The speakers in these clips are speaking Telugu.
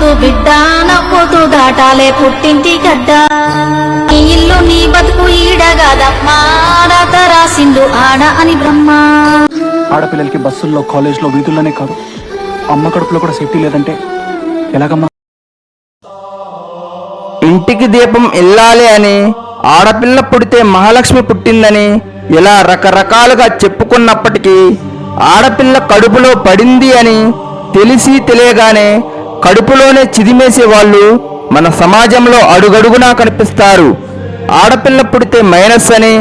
ముద్దు బిడ్డ నవ్వుతూ దాటాలే పుట్టింటి గడ్డ. నీ ఇల్లు నీ బతుకు ఈడగాదమ్మా రాత రాసిండు ఆడ అని బ్రహ్మ. ఆడపిల్లలకి బస్సుల్లో కాలేజ్లో వీధుల్లోనే కాదు అమ్మ కడుపులో కూడా సేఫ్టీ లేదంటే ఎలాగమ్మా? ఇంటికి దీపం ఇల్లాలి అని ఆడపిల్ల పుడితే మహాలక్ష్మి పుట్టిందని ఇలా రకరకాలుగా చెప్పుకున్నప్పటికీ ఆడపిల్ల కడుపులో పడింది అని తెలిసి తెలియగానే కడుపులోనే చిదిమేసే వాళ్ళు మన సమాజంలో అడుగడుగునా కనిపిస్తారు. ఆడపిల్ల పుడితే మైనస్ అని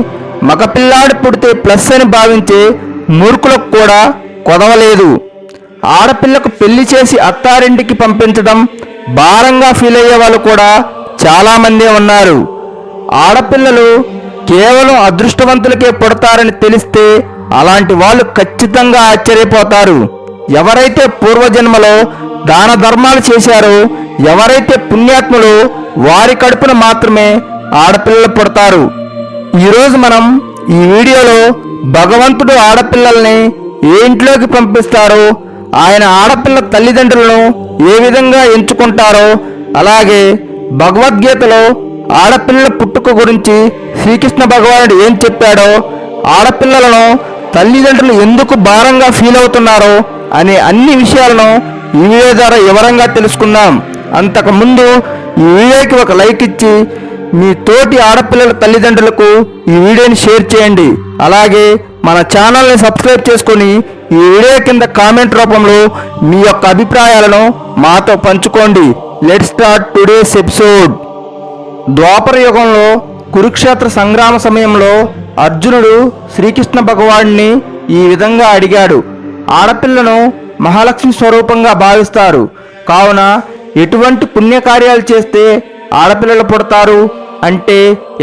మగపిల్లాడు పుడితే ప్లస్ అని భావించే మూర్ఖులకు కూడా కొదవలేదు. ఆడపిల్లకు పెళ్ళి చేసి అత్తారింటికి పంపించడం భారంగా ఫీల్ అయ్యే వాళ్ళు కూడా చాలామందే ఉన్నారు. ఆడపిల్లలు కేవలం అదృష్టవంతులకే పుడతారని తెలిస్తే అలాంటి వాళ్ళు ఖచ్చితంగా ఆశ్చర్యపోతారు. ఎవరైతే పూర్వజన్మలో దాన ధర్మాలు చేశారో ఎవరైతే పుణ్యాత్ములు వారి కడుపున మాత్రమే ఆడపిల్లలు పుడతారు. ఈరోజు మనం ఈ వీడియోలో భగవంతుడు ఆడపిల్లల్ని ఏ ఇంట్లోకి పంపిస్తారో ఆయన ఆడపిల్ల తల్లిదండ్రులను ఏ విధంగా ఎంచుకుంటారో అలాగే భగవద్గీతలో ఆడపిల్లల పుట్టుక గురించి శ్రీకృష్ణ భగవానుడు ఏం చెప్పాడో ఆడపిల్లలను తల్లిదండ్రులు ఎందుకు భారంగా ఫీల్ అవుతున్నారో అనే అన్ని విషయాలను ఈ వీడియో ద్వారా వివరంగా తెలుసుకుందాం. అంతకుముందు ఈ వీడియోకి ఒక లైక్ ఇచ్చి మీ తోటి ఆడపిల్లల తల్లిదండ్రులకు ఈ వీడియోని షేర్ చేయండి. అలాగే మన ఛానల్ని సబ్స్క్రైబ్ చేసుకొని ఈ వీడియో కింద కామెంట్ రూపంలో మీ యొక్క అభిప్రాయాలను మాతో పంచుకోండి. Let start today's episode. ద్వాపర యుగంలో కురుక్షేత్ర సంగ్రామ సమయంలో అర్జునుడు శ్రీకృష్ణ భగవాన్ని ఈ విధంగా అడిగాడు. ఆడపిల్లను మహాలక్ష్మి స్వరూపంగా భావిస్తారు. కావున ఎటువంటి పుణ్యకార్యాలు చేస్తే ఆడపిల్లలు పుడతారు? అంటే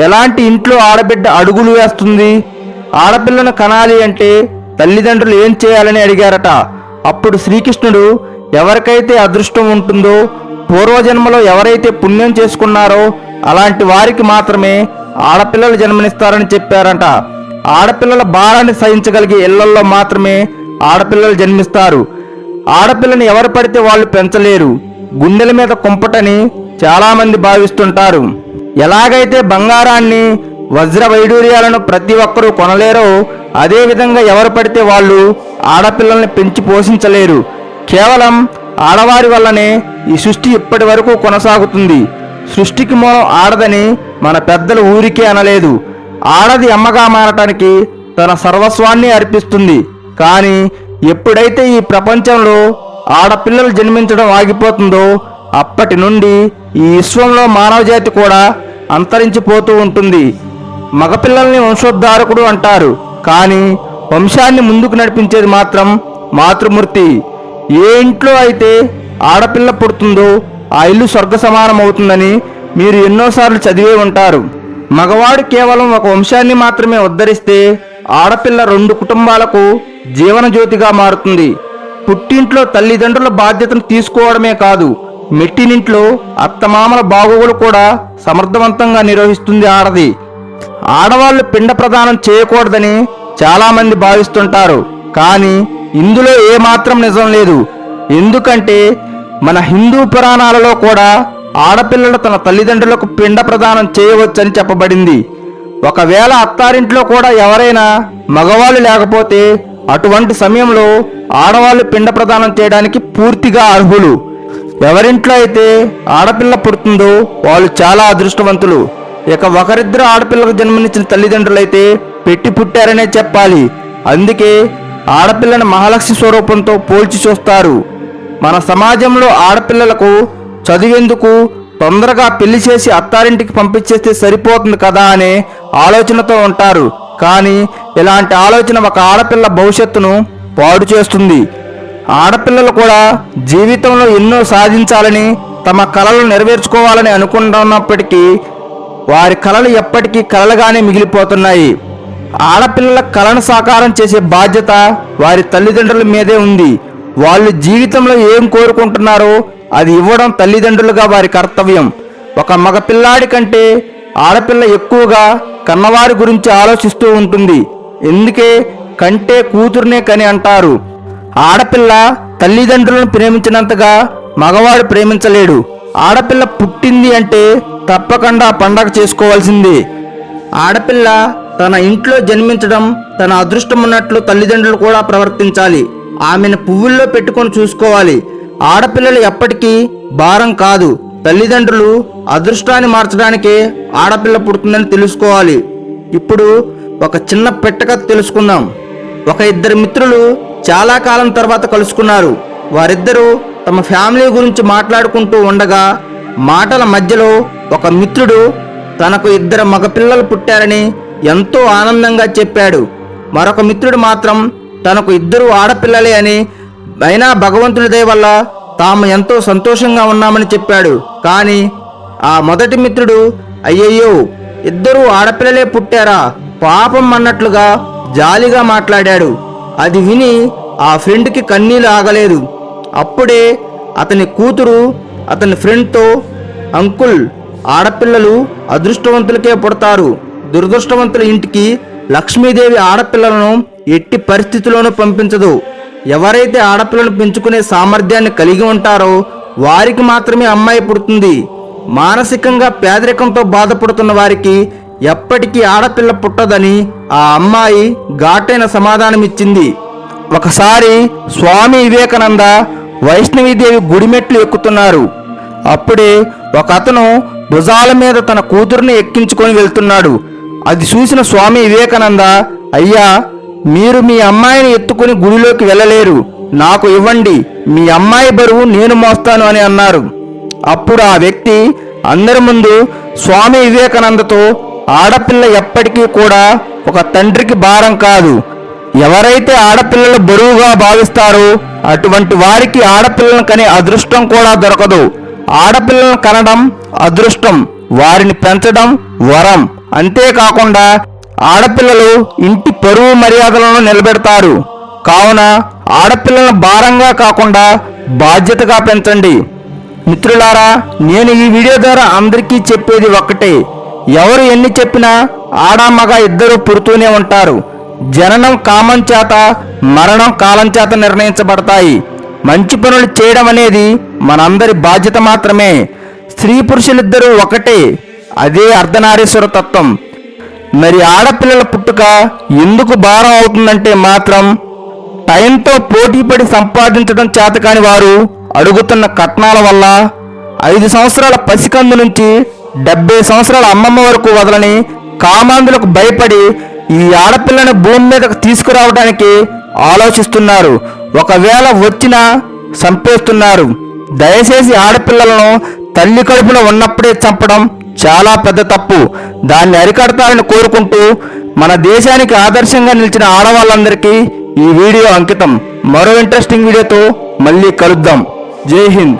ఎలాంటి ఇంట్లో ఆడబిడ్డ అడుగులు వేస్తుంది? ఆడపిల్లను కనాలి అంటే తల్లిదండ్రులు ఏం చేయాలని అడిగారట. అప్పుడు శ్రీకృష్ణుడు ఎవరికైతే అదృష్టం ఉంటుందో పూర్వజన్మలో ఎవరైతే పుణ్యం చేసుకున్నారో అలాంటి వారికి మాత్రమే ఆడపిల్లలు జన్మనిస్తారని చెప్పారంట. ఆడపిల్లల భారాన్ని సహించగలిగే ఇళ్ళల్లో మాత్రమే ఆడపిల్లలు జన్మిస్తారు. ఆడపిల్లని ఎవరు పడితే వాళ్ళు పెంచలేరు. గుండెల మీద కుంపటని చాలామంది భావిస్తుంటారు. ఎలాగైతే బంగారాన్ని వజ్ర వైడూర్యాలను ప్రతి ఒక్కరూ కొనలేరో అదేవిధంగా ఎవరు పడితే వాళ్ళు ఆడపిల్లల్ని పెంచి పోషించలేరు. కేవలం ఆడవారి వల్లనే ఈ సృష్టి ఇప్పటి వరకు కొనసాగుతుంది. సృష్టికి మూలం ఆడదని మన పెద్దలు ఊరికే అనలేదు. ఆడది అమ్మగా మారటానికి తన సర్వస్వాన్ని అర్పిస్తుంది. కానీ ఎప్పుడైతే ఈ ప్రపంచంలో ఆడపిల్లలు జన్మించడం ఆగిపోతుందో అప్పటి నుండి ఈ విశ్వంలో మానవజాతి కూడా అంతరించిపోతూ ఉంటుంది. మగపిల్లల్ని వంశోద్ధారకుడు అంటారు. కానీ వంశాన్ని ముందుకు నడిపించేది మాత్రం మాతృమూర్తి. ఏ ఇంట్లో అయితే ఆడపిల్ల పుడుతుందో ఆ ఇల్లు స్వర్గ సమానం అవుతుందని మీరు ఎన్నోసార్లు చదివే ఉంటారు. మగవాడు కేవలం ఒక వంశాన్ని మాత్రమే ఉద్ధరిస్తే ఆడపిల్ల రెండు కుటుంబాలకు జీవనజ్యోతిగా మారుతుంది. పుట్టింట్లో తల్లిదండ్రుల బాధ్యతను తీసుకోవడమే కాదు మెట్టినింట్లో అత్తమామల బాగోగులు కూడా సమర్థవంతంగా నిర్వహిస్తుంది ఆడది. ఆడవాళ్ళు పిండ ప్రదానం చేయకూడదని చాలామంది భావిస్తుంటారు కానీ ఇందులో ఏమాత్రం నిజం లేదు. ఎందుకంటే మన హిందూ పురాణాలలో కూడా ఆడపిల్లలు తన తల్లిదండ్రులకు పిండ ప్రదానం చేయవచ్చని చెప్పబడింది. ఒకవేళ అత్తారింట్లో కూడా ఎవరైనా మగవాళ్ళు లేకపోతే అటువంటి సమయంలో ఆడవాళ్ళు పిండ ప్రదానం చేయడానికి పూర్తిగా అర్హులు. ఎవరింట్లో అయితే ఆడపిల్ల పుడుతుందో వాళ్ళు చాలా అదృష్టవంతులు. ఇక ఒకరిద్దరు ఆడపిల్లకు జన్మనిచ్చిన తల్లిదండ్రులైతే పెట్టి పుట్టారనే చెప్పాలి. అందుకే ఆడపిల్లను మహాలక్ష్మి స్వరూపంతో పోల్చి చూస్తారు. మన సమాజంలో ఆడపిల్లలకు చదివేందుకు తొందరగా పెళ్ళి చేసి అత్తారింటికి పంపించేస్తే సరిపోతుంది కదా అనే ఆలోచనతో ఉంటారు. కానీ ఇలాంటి ఆలోచన ఒక ఆడపిల్ల భవిష్యత్తును పాడు చేస్తుంది. ఆడపిల్లలు కూడా జీవితంలో ఎన్నో సాధించాలని తమ కళలు నెరవేర్చుకోవాలని అనుకుంటున్నప్పటికీ వారి కళలు ఎప్పటికీ కళలుగానే మిగిలిపోతున్నాయి. ఆడపిల్లల కళను సాకారం చేసే బాధ్యత వారి తల్లిదండ్రుల మీదే ఉంది. వాళ్ళు జీవితంలో ఏం కోరుకుంటున్నారో అది ఇవ్వడం తల్లిదండ్రులుగా వారి కర్తవ్యం. ఒక మగపిల్లాడి కంటే ఆడపిల్ల ఎక్కువగా కన్నవారి గురించి ఆలోచిస్తూ ఉంటుంది. ఎందుకే? కంటే కూతురునే కని అంటారు. ఆడపిల్ల తల్లిదండ్రులను ప్రేమించినంతగా మగవాడు ప్రేమించలేడు. ఆడపిల్ల పుట్టింది అంటే తప్పకుండా పండగ చేసుకోవాల్సిందే. ఆడపిల్ల తన ఇంట్లో జన్మించడం తన అదృష్టం ఉన్నట్లు తల్లిదండ్రులు కూడా ప్రవర్తించాలి. ఆమెను పువ్వుల్లో పెట్టుకొని చూసుకోవాలి. ఆడపిల్లలు ఎప్పటికీ భారం కాదు. తల్లిదండ్రులు అదృష్టాన్ని మార్చడానికే ఆడపిల్ల పుడుతుందని తెలుసుకోవాలి. ఇప్పుడు ఒక చిన్న పెట్టక తెలుసుకుందాం. ఒక ఇద్దరు మిత్రులు చాలా కాలం తర్వాత కలుసుకున్నారు. వారిద్దరూ తమ ఫ్యామిలీ గురించి మాట్లాడుకుంటూ ఉండగా మాటల మధ్యలో ఒక మిత్రుడు తనకు ఇద్దరు మగపిల్లలు పుట్టారని ఎంతో ఆనందంగా చెప్పాడు. మరొక మిత్రుడు మాత్రం తనకు ఇద్దరు ఆడపిల్లలే అని అయినా భగవంతుని దయ వల్ల తాము ఎంతో సంతోషంగా ఉన్నామని చెప్పాడు. కానీ ఆ మొదటి మిత్రుడు అయ్యయ్యో ఇద్దరు ఆడపిల్లలే పుట్టారా? పాపం అన్నట్లుగా జాలిగా మాట్లాడాడు. అది విని ఆ ఫ్రెండ్కి కన్నీళ్ళు ఆగలేదు. అప్పుడే అతని కూతురు అతని ఫ్రెండ్తో అంకుల్ ఆడపిల్లలు అదృష్టవంతులకే పుడతారు. దురదృష్టవంతుల ఇంటికి లక్ష్మీదేవి ఆడపిల్లలను ఎట్టి పరిస్థితుల్లోనూ పంపించదు. ఎవరైతే ఆడపిల్లను పెంచుకునే సామర్థ్యాన్ని కలిగి ఉంటారో వారికి మాత్రమే అమ్మాయి పుడుతుంది. మానసికంగా పేదరికంతో బాధపడుతున్న వారికి ఎప్పటికీ ఆడపిల్ల పుట్టదని ఆ అమ్మాయి ఘాటైన సమాధానమిచ్చింది ఒకసారి స్వామి వివేకానంద వైష్ణవీదేవి గుడిమెట్లు ఎక్కుతున్నారు. అప్పుడే ఒక అతను భుజాల మీద తన కూతురుని ఎక్కించుకొని వెళ్తున్నాడు. అది చూసిన స్వామి వివేకానంద అయ్యా మీరు మీ అమ్మాయిని ఎత్తుకుని గుడిలోకి వెళ్ళలేరు. నాకు ఇవ్వండి. మీ అమ్మాయి బరువు నేను మోస్తాను అని అన్నారు. అప్పుడు ఆ వ్యక్తి అందరి ముందు స్వామి వివేకానందతో ఆడపిల్ల ఎప్పటికీ కూడా ఒక తండ్రికి భారం కాదు. ఎవరైతే ఆడపిల్లలు బరువుగా భావిస్తారో అటువంటి వారికి ఆడపిల్లను కనే అదృష్టం కూడా దొరకదు. ఆడపిల్లను కనడం అదృష్టం. వారిని పెంచడం వరం. అంతేకాకుండా ఆడపిల్లలు ఇంటి పరువు మర్యాదలను నిలబెడతారు. కావున ఆడపిల్లలను భారంగా కాకుండా బాధ్యతగా పెంచండి. మిత్రులారా నేను ఈ వీడియో ద్వారా అందరికీ చెప్పేది ఒక్కటే. ఎవరు ఎన్ని చెప్పినా ఆడ మగ ఇద్దరు పుడుతూనే ఉంటారు. జననం కామం చేత మరణం కాలం చేత నిర్ణయించబడతాయి. మంచి పనులు చేయడం అనేది మనందరి బాధ్యత మాత్రమే. స్త్రీ పురుషులిద్దరూ ఒకటే. అదే అర్ధనారీశ్వర తత్వం. మరి ఆడపిల్లల పుట్టుక ఎందుకు భారం అవుతుందంటే మాత్రం టైంతో పోటీపడి సంపాదించడం చేతకాని వారు అడుగుతున్న కట్నాల వల్ల ఐదు సంవత్సరాల పసికందు నుంచి డెబ్బై సంవత్సరాల అమ్మమ్మ వరకు వదలని కామాంధులకు భయపడి ఈ ఆడపిల్లని భూమి మీదకు తీసుకురావడానికి ఆలోచిస్తున్నారు. ఒకవేళ వచ్చినా చంపేస్తున్నారు. దయచేసి ఆడపిల్లలను తల్లి కడుపున ఉన్నప్పుడే చంపడం చాలా పెద్ద తప్పు. దాన్ని అరికడతారని కోరుకుంటూ మన దేశానికి ఆదర్శంగా నిలిచిన ఆడవాళ్ళందరికీ ఈ వీడియో అంకితం. మరో ఇంట్రెస్టింగ్ వీడియోతో మళ్ళీ కలుద్దాం. జై హింద్.